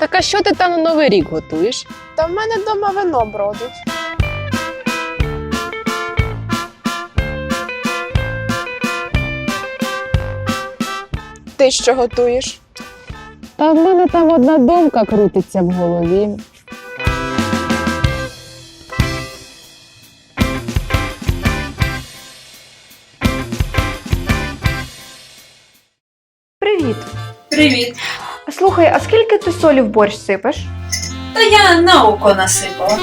Так а що ти там на новий рік готуєш? Та в мене вдома вино бродить. Ти що готуєш? Та в мене там одна думка крутиться в голові. Привіт. Привіт. Слухай, а скільки ти солі в борщ сипеш? Та я на око насипала.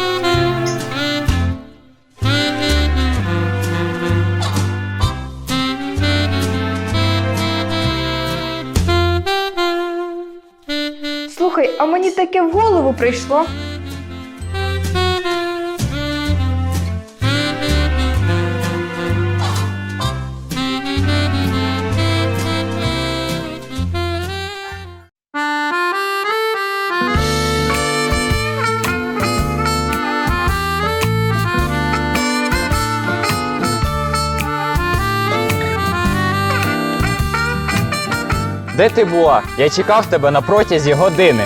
Слухай, а мені таке в голову прийшло. Де ти була? Я чекав тебе на протязі години.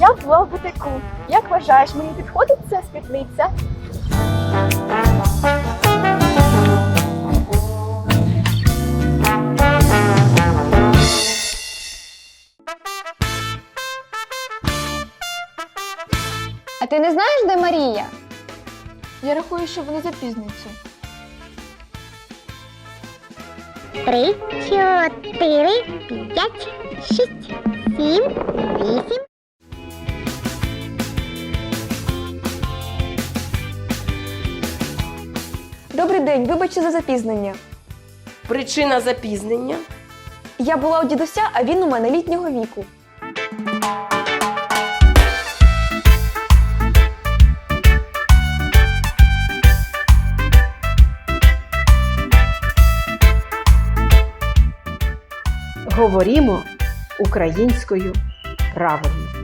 Я була в бутику. Як вважаєш, мені підходить ця спідниця? А ти не знаєш, де Марія? Я рахую, що вони запізнюються. Три, чотири, п'ять, шість, сім, вісім. Добрий день, вибачте за запізнення. Причина запізнення. Я була у дідуся, а він у мене літнього віку. Говоримо українською правильно.